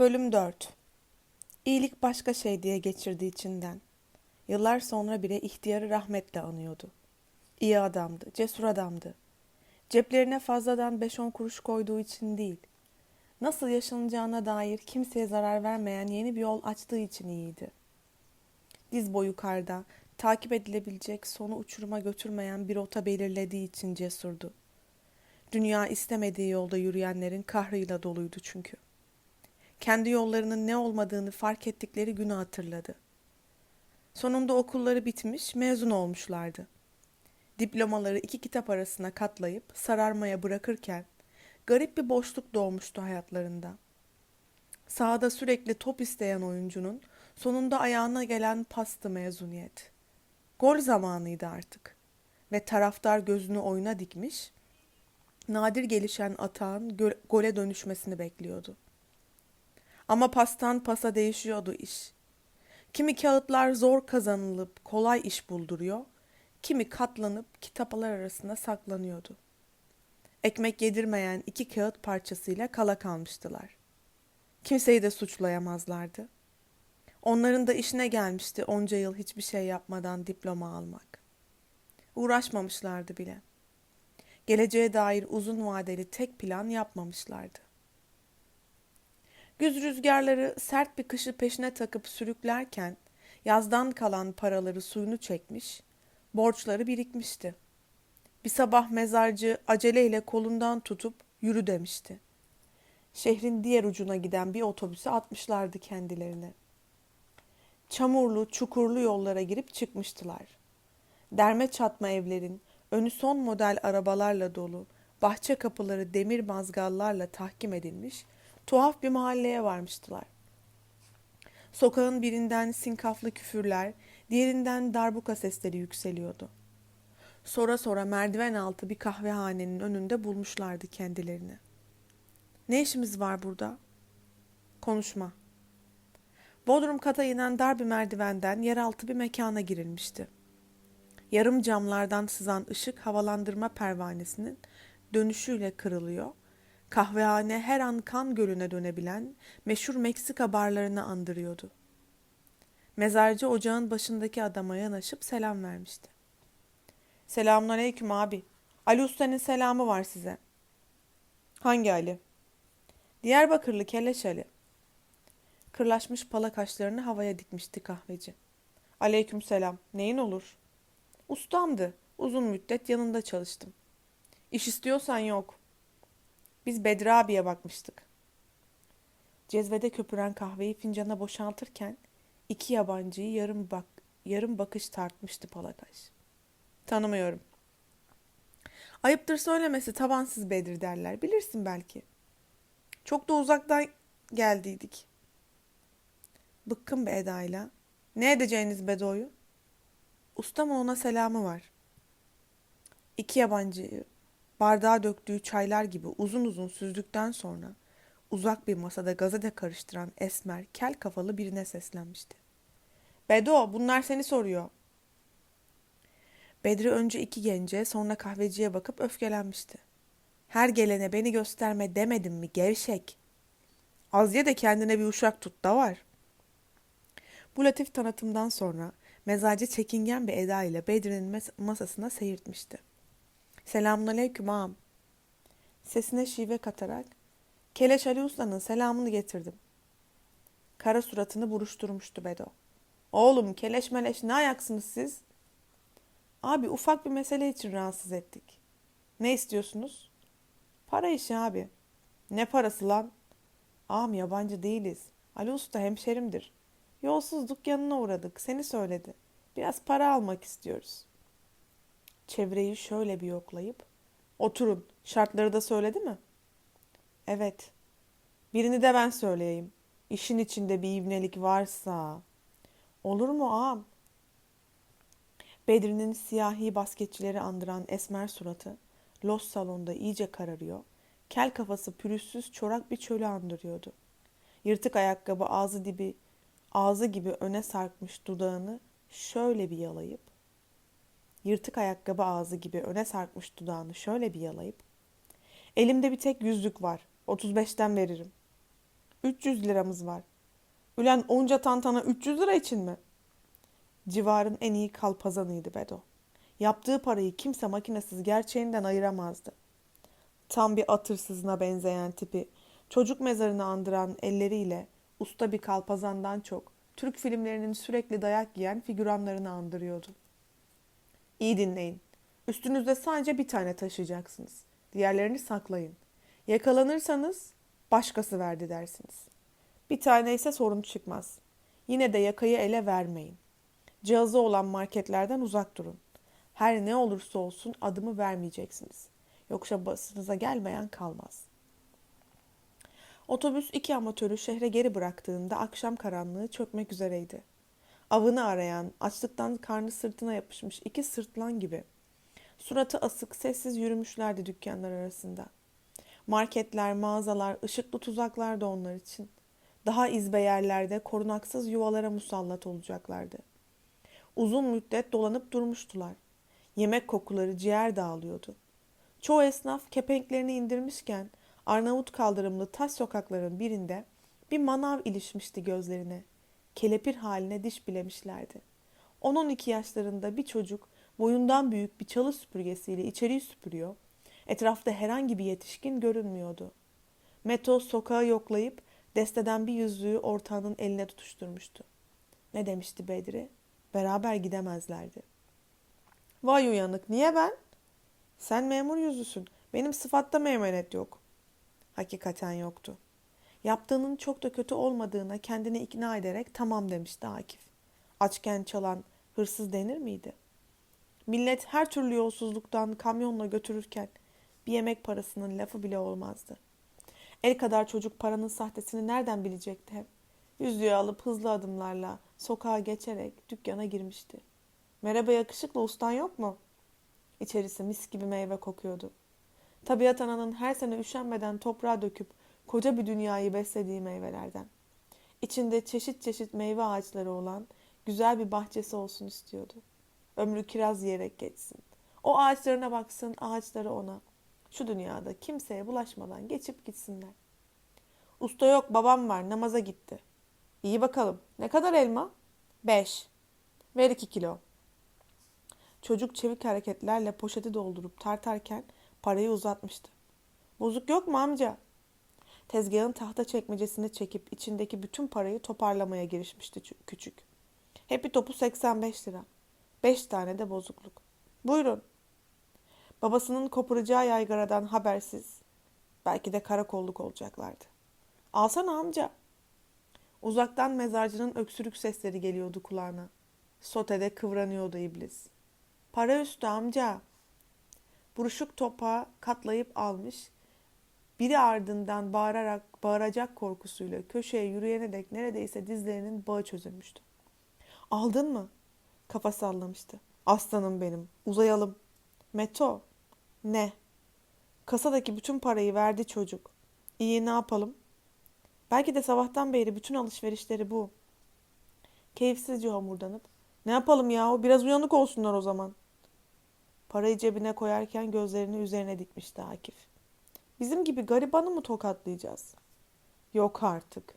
Bölüm 4 İyilik başka şey diye geçirdi içinden. Yıllar sonra bile ihtiyarı rahmetle anıyordu. İyi adamdı, cesur adamdı. Ceplerine fazladan 5-10 kuruş koyduğu için değil, nasıl yaşanacağına dair kimseye zarar vermeyen yeni bir yol açtığı için iyiydi. Diz boyu karda, takip edilebilecek, sonu uçuruma götürmeyen bir rota belirlediği için cesurdu. Dünya istemediği yolda yürüyenlerin kahrıyla doluydu çünkü kendi yollarının ne olmadığını fark ettikleri günü hatırladı. Sonunda okulları bitmiş, mezun olmuşlardı. Diplomaları iki kitap arasına katlayıp sararmaya bırakırken garip bir boşluk doğmuştu hayatlarında. Sahada sürekli top isteyen oyuncunun sonunda ayağına gelen pastı mezuniyet. Gol zamanıydı artık ve taraftar gözünü oyuna dikmiş, nadir gelişen atağın gole dönüşmesini bekliyordu. Ama pastan pasa değişiyordu iş. Kimi kağıtlar zor kazanılıp kolay iş bulduruyor, kimi katlanıp kitaplar arasında saklanıyordu. Ekmek yedirmeyen iki kağıt parçasıyla kala kalmıştılar. Kimseyi de suçlayamazlardı. Onların da işine gelmişti onca yıl hiçbir şey yapmadan diploma almak. Uğraşmamışlardı bile. Geleceğe dair uzun vadeli tek plan yapmamışlardı. Güz rüzgarları sert bir kışı peşine takıp sürüklerken yazdan kalan paraları suyunu çekmiş, borçları birikmişti. Bir sabah mezarcı aceleyle kolundan tutup yürü demişti. Şehrin diğer ucuna giden bir otobüse atmışlardı kendilerini. Çamurlu, çukurlu yollara girip çıkmıştılar. Derme çatma evlerin, önü son model arabalarla dolu, bahçe kapıları demir mazgallarla tahkim edilmiş, tuhaf bir mahalleye varmıştılar. Sokağın birinden sinkaflı küfürler, diğerinden darbuka sesleri yükseliyordu. Sonra sonra merdiven altı bir kahvehanenin önünde bulmuşlardı kendilerini. Ne işimiz var burada? Konuşma. Bodrum kata inen dar bir merdivenden yeraltı bir mekana girilmişti. Yarım camlardan sızan ışık havalandırma pervanesinin dönüşüyle kırılıyor Kahvehane her an kan gölüne dönebilen meşhur Meksika barlarını andırıyordu. Mezarcı ocağın başındaki adama yanaşıp selam vermişti. Selamünaleyküm abi. Ali Usta'nın selamı var size. Hangi Ali? Diyarbakırlı Keleş Ali. Kırlaşmış pala kaşlarını havaya dikmişti kahveci. Aleyküm selam. Neyin olur? Ustamdı. Uzun müddet yanında çalıştım. İş istiyorsan yok. Biz Bedri abiye bakmıştık. Cezvede köpüren kahveyi fincana boşaltırken iki yabancıyı yarım bak yarım bakış tartmıştı Palataş. Tanımıyorum. Ayıptır söylemesi tabansız Bedir derler. Bilirsin belki. Çok da uzaktan geldiydik. Bıkkın bir edayla. Ne edeceğiniz Bedo'yu? Ustamın ona selamı var. İki yabancıyı bardağa döktüğü çaylar gibi uzun uzun süzdükten sonra uzak bir masada gazete karıştıran esmer, kel kafalı birine seslenmişti. Bedo, bunlar seni soruyor. Bedri önce iki gence, sonra kahveciye bakıp öfkelenmişti. Her gelene beni gösterme demedim mi gevşek? Az de kendine bir uşak tut da var. Bu latif tanıtımdan sonra mezacı çekingen bir eda ile Bedri'nin masasına seyirtmişti. Selamünaleyküm ağam. Sesine şive katarak Keleş Ali Usta'nın selamını getirdim. Kara suratını buruşturmuştu Bedo. Oğlum keleş meleş ne ayaksınız siz? Abi ufak bir mesele için rahatsız ettik. Ne istiyorsunuz? Para işi abi. Ne parası lan? Ağam yabancı değiliz. Ali Usta hemşerimdir. Yolsuzluk yanına uğradık. Seni söyledi. Biraz para almak istiyoruz. Çevreyi şöyle bir yoklayıp oturun şartları da söyledi mi? Evet. Birini de ben söyleyeyim. İşin içinde bir ivnelik varsa. Olur mu ağam? Bedri'nin siyahi basketçileri andıran esmer suratı los salonda iyice kararıyor. Kel kafası pürüzsüz çorak bir çölü andırıyordu. Yırtık ayakkabı ağzı dibi ağzı gibi öne sarkmış dudağını şöyle bir yalayıp yırtık ayakkabı ağzı gibi öne sarkmış dudağını şöyle bir yalayıp elimde bir tek yüzlük var. 35'ten veririm. 300 liramız var. Ülen onca tantana 300 lira için mi? Civarın en iyi kalpazanıydı Bedo. Yaptığı parayı kimse makinesiz gerçeğinden ayıramazdı. Tam bir atırsızına benzeyen tipi, çocuk mezarını andıran elleriyle usta bir kalpazandan çok Türk filmlerinin sürekli dayak yiyen figüranlarını andırıyordu. İyi dinleyin. Üstünüzde sadece bir tane taşıyacaksınız. Diğerlerini saklayın. Yakalanırsanız başkası verdi dersiniz. Bir tane ise sorun çıkmaz. Yine de yakayı ele vermeyin. Cihazı olan marketlerden uzak durun. Her ne olursa olsun adımı vermeyeceksiniz. Yoksa basınıza gelmeyen kalmaz. Otobüs iki amatörü şehre geri bıraktığında akşam karanlığı çökmek üzereydi. Avını arayan, açlıktan karnı sırtına yapışmış iki sırtlan gibi. Suratı asık, sessiz yürümüşlerdi dükkanlar arasında. Marketler, mağazalar, ışıklı tuzaklar da onlar için. Daha izbe yerlerde korunaksız yuvalara musallat olacaklardı. Uzun müddet dolanıp durmuştular. Yemek kokuları ciğer dağılıyordu. Çoğu esnaf kepenklerini indirmişken Arnavut kaldırımlı taş sokakların birinde bir manav ilişmişti gözlerine. Kelepir haline diş bilemişlerdi. 10-12 yaşlarında bir çocuk boyundan büyük bir çalı süpürgesiyle içeriği süpürüyor. Etrafta herhangi bir yetişkin görünmüyordu. Meto sokağı yoklayıp desteden bir yüzüğü ortağının eline tutuşturmuştu. Ne demişti Bedri? Beraber gidemezlerdi. Vay uyanık niye ben? Sen memur yüzüsün. Benim sıfatta meymenet yok. Hakikaten yoktu. Yaptığının çok da kötü olmadığına kendini ikna ederek tamam demişti Akif. Açken çalan hırsız denir miydi? Millet her türlü yolsuzluktan kamyonla götürürken bir yemek parasının lafı bile olmazdı. El kadar çocuk paranın sahtesini nereden bilecekti hep? Yüzüğü alıp hızlı adımlarla sokağa geçerek dükkana girmişti. Merhaba yakışıklı ustan yok mu? İçerisi mis gibi meyve kokuyordu. Tabiat ananın her sene üşenmeden toprağa döküp koca bir dünyayı beslediği meyvelerden. İçinde çeşit çeşit meyve ağaçları olan güzel bir bahçesi olsun istiyordu. Ömrü kiraz yiyerek geçsin. O ağaçlarına baksın, ağaçları ona. Şu dünyada kimseye bulaşmadan geçip gitsinler. Usta yok, babam var, namaza gitti. İyi bakalım. Ne kadar elma? Beş. Ver iki kilo. Çocuk çevik hareketlerle poşeti doldurup tartarken parayı uzatmıştı. Bozuk yok mu amca? Tezgahın tahta çekmecesini çekip içindeki bütün parayı toparlamaya girişmişti küçük. Hepi topu 85 lira. 5 tane de bozukluk. Buyurun. Babasının koparacağı yaygaradan habersiz. Belki de karakolluk olacaklardı. Alsana amca. Uzaktan mezarcının öksürük sesleri geliyordu kulağına. Sotede kıvranıyordu iblis. Para üstü amca. Buruşuk topağı katlayıp almış. Biri ardından bağırarak bağıracak korkusuyla köşeye yürüyene dek neredeyse dizlerinin bağı çözülmüştü. Aldın mı? Kafa sallamıştı. Aslanım benim. Uzayalım. Meto. Ne? Kasadaki bütün parayı verdi çocuk. İyi ne yapalım? Belki de sabahtan beri bütün alışverişleri bu. Keyifsizce homurdanıp ne yapalım yahu biraz uyanık olsunlar o zaman. Parayı cebine koyarken gözlerini üzerine dikmişti Akif. Bizim gibi garibanı mı tokatlayacağız? Yok artık.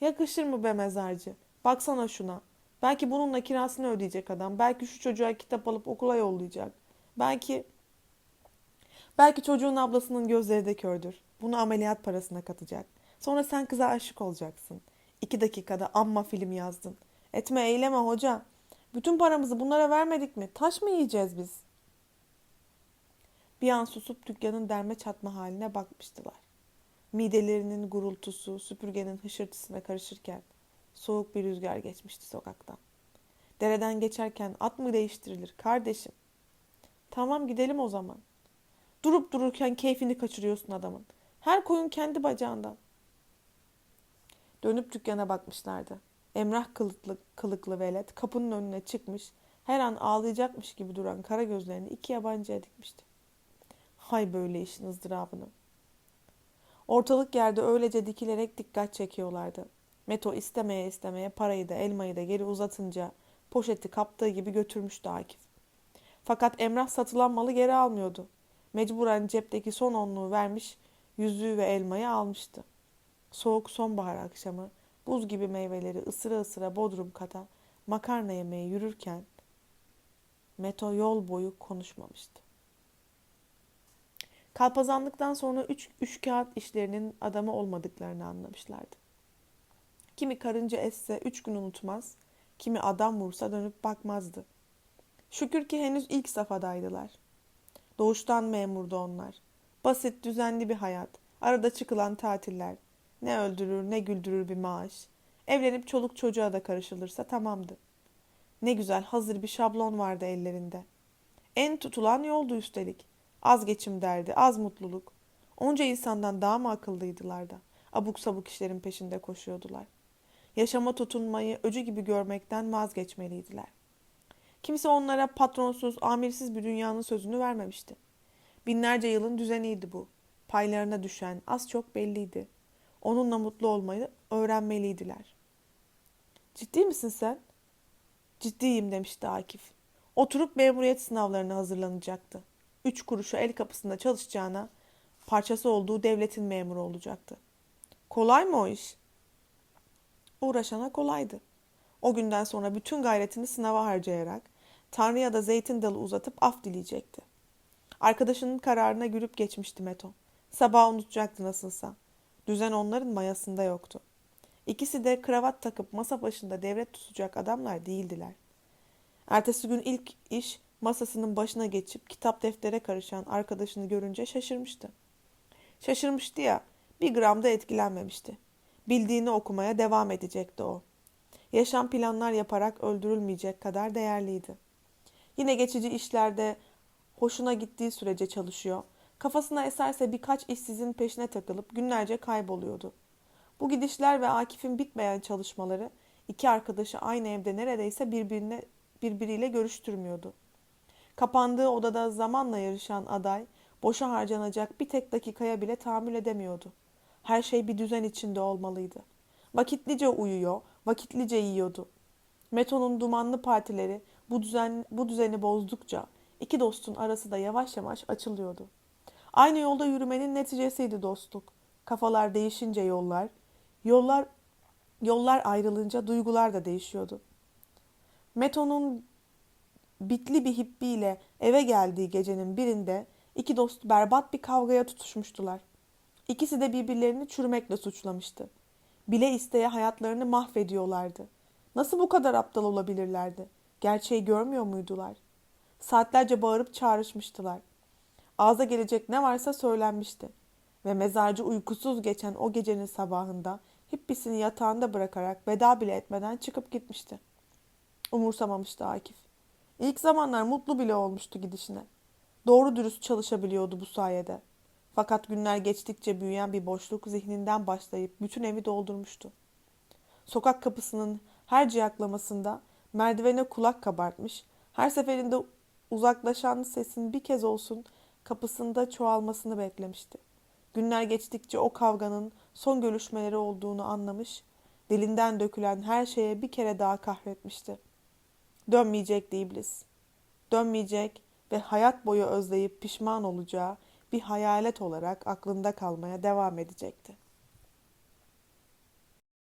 Yakışır mı be mezarcı? Baksana şuna. Belki bununla kirasını ödeyecek adam. Belki şu çocuğa kitap alıp okula yollayacak. Belki belki çocuğun ablasının gözleri de kördür. Bunu ameliyat parasına katacak. Sonra sen kıza aşık olacaksın. İki dakikada amma film yazdın. Etme eyleme hoca. Bütün paramızı bunlara vermedik mi? Taş mı yiyeceğiz biz? Bir an susup dükkanın derme çatma haline bakmıştılar. Midelerinin gurultusu süpürgenin hışırtısına karışırken soğuk bir rüzgar geçmişti sokaktan. Dereden geçerken at mı değiştirilir kardeşim? Tamam gidelim o zaman. Durup dururken keyfini kaçırıyorsun adamın. Her koyun kendi bacağından. Dönüp dükkana bakmışlardı. Emrah kılıklı, kılıklı velet kapının önüne çıkmış, her an ağlayacakmış gibi duran kara gözlerini iki yabancıya dikmişti. Hay böyle işin ızdırabını. Ortalık yerde öylece dikilerek dikkat çekiyorlardı. Meto istemeye istemeye parayı da elmayı da geri uzatınca poşeti kaptığı gibi götürmüştü Akif. Fakat Emrah satılan malı geri almıyordu. Mecburen cepteki son onluğu vermiş, yüzüğü ve elmayı almıştı. Soğuk sonbahar akşamı buz gibi meyveleri ısıra ısıra bodrum kata makarna yemeye yürürken Meto yol boyu konuşmamıştı. Kalpazanlıktan sonra üç, üç kağıt işlerinin adamı olmadıklarını anlamışlardı. Kimi karınca esse üç gün unutmaz, kimi adam vursa dönüp bakmazdı. Şükür ki henüz ilk safadaydılar. Doğuştan memurdu onlar. Basit, düzenli bir hayat, arada çıkılan tatiller. Ne öldürür ne güldürür bir maaş. Evlenip çoluk çocuğa da karışılırsa tamamdı. Ne güzel hazır bir şablon vardı ellerinde. En tutulan yoldu üstelik. Az geçim derdi, az mutluluk. Onca insandan daha mı akıllıydılar da abuk sabuk işlerin peşinde koşuyordular. Yaşama tutunmayı öcü gibi görmekten vazgeçmeliydiler. Kimse onlara patronsuz, amirsiz bir dünyanın sözünü vermemişti. Binlerce yılın düzeniydi bu. Paylarına düşen az çok belliydi. Onunla mutlu olmayı öğrenmeliydiler. Ciddi misin sen? Ciddiyim demişti Akif. Oturup memuriyet sınavlarına hazırlanacaktı. Üç kuruşu el kapısında çalışacağına parçası olduğu devletin memuru olacaktı. Kolay mı o iş? Uğraşana kolaydı. O günden sonra bütün gayretini sınava harcayarak Tanrı'ya da zeytin dalı uzatıp af dileyecekti. Arkadaşının kararına gülüp geçmişti Meto. Sabah unutacaktı nasılsa. Düzen onların mayasında yoktu. İkisi de kravat takıp masa başında devlet tutacak adamlar değildiler. Ertesi gün ilk iş masasının başına geçip kitap deftere karışan arkadaşını görünce şaşırmıştı. Şaşırmıştı ya, bir gram da etkilenmemişti. Bildiğini okumaya devam edecekti o. Yaşam planlar yaparak öldürülmeyecek kadar değerliydi. Yine geçici işlerde hoşuna gittiği sürece çalışıyor. Kafasına eserse birkaç işsizin peşine takılıp günlerce kayboluyordu. Bu gidişler ve Akif'in bitmeyen çalışmaları iki arkadaşı aynı evde neredeyse birbirine birbiriyle görüştürmüyordu. Kapandığı odada zamanla yarışan aday boşa harcanacak bir tek dakikaya bile tahammül edemiyordu. Her şey bir düzen içinde olmalıydı. Vakitlice uyuyor, vakitlice yiyordu. Meto'nun dumanlı partileri bu, düzen, bu düzeni bozdukça iki dostun arası da yavaş yavaş açılıyordu. Aynı yolda yürümenin neticesiydi dostluk. Kafalar değişince yollar, yollar yollar ayrılınca duygular da değişiyordu. Meto'nun bitli bir hippiyle eve geldiği gecenin birinde iki dost berbat bir kavgaya tutuşmuştular. İkisi de birbirlerini çürümekle suçlamıştı. Bile isteye hayatlarını mahvediyorlardı. Nasıl bu kadar aptal olabilirlerdi? Gerçeği görmüyor muydular? Saatlerce bağırıp çağrışmıştılar. Ağza gelecek ne varsa söylenmişti. Ve mezarcı uykusuz geçen o gecenin sabahında hippisini yatağında bırakarak veda bile etmeden çıkıp gitmişti. Umursamamıştı Akif. İlk zamanlar mutlu bile olmuştu gidişine. Doğru dürüst çalışabiliyordu bu sayede. Fakat günler geçtikçe büyüyen bir boşluk zihninden başlayıp bütün evi doldurmuştu. Sokak kapısının her ciyaklamasında merdivene kulak kabartmış, her seferinde uzaklaşan sesin bir kez olsun kapısında çoğalmasını beklemişti. Günler geçtikçe o kavganın son görüşmeleri olduğunu anlamış, dilinden dökülen her şeye bir kere daha kahretmişti. Dönmeyecekti iblis. Dönmeyecek ve hayat boyu özleyip pişman olacağı bir hayalet olarak aklında kalmaya devam edecekti.